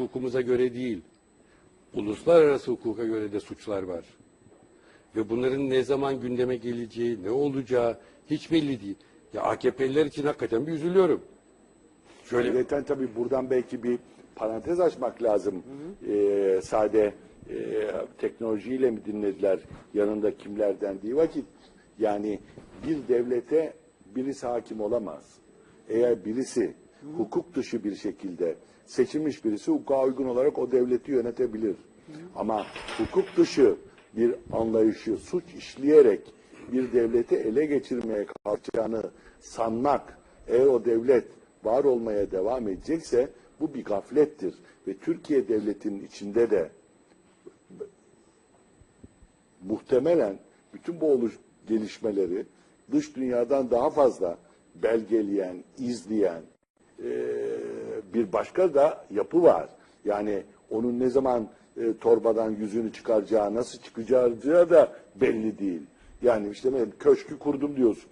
hukukumuza göre değil, uluslararası hukuka göre de suçlar var. Ve bunların ne zaman gündeme geleceği, ne olacağı hiç belli değil. Ya AKP'liler için hakikaten bir üzülüyorum. Şöyle Ayrıca tabii buradan belki bir parantez açmak lazım. Ee, sade e, teknolojiyle mi dinlediler yanında kimler dendiği vakit yani bir devlete birisi hakim olamaz. Eğer birisi hukuk dışı bir şekilde seçilmiş birisi hukuka uygun olarak o devleti yönetebilir. Ama hukuk dışı bir anlayışı suç işleyerek bir devleti ele geçirmeye kalkacağını sanmak eğer o devlet var olmaya devam edecekse bu bir gaflettir. Ve Türkiye devletinin içinde de muhtemelen bütün bu oluş gelişmeleri dış dünyadan daha fazla belgeleyen, izleyen bir başka da yapı var. Yani onun ne zaman e, torbadan yüzünü çıkaracağı, nasıl çıkaracağı da belli değil. Yani işte köşkü kurdum diyorsun.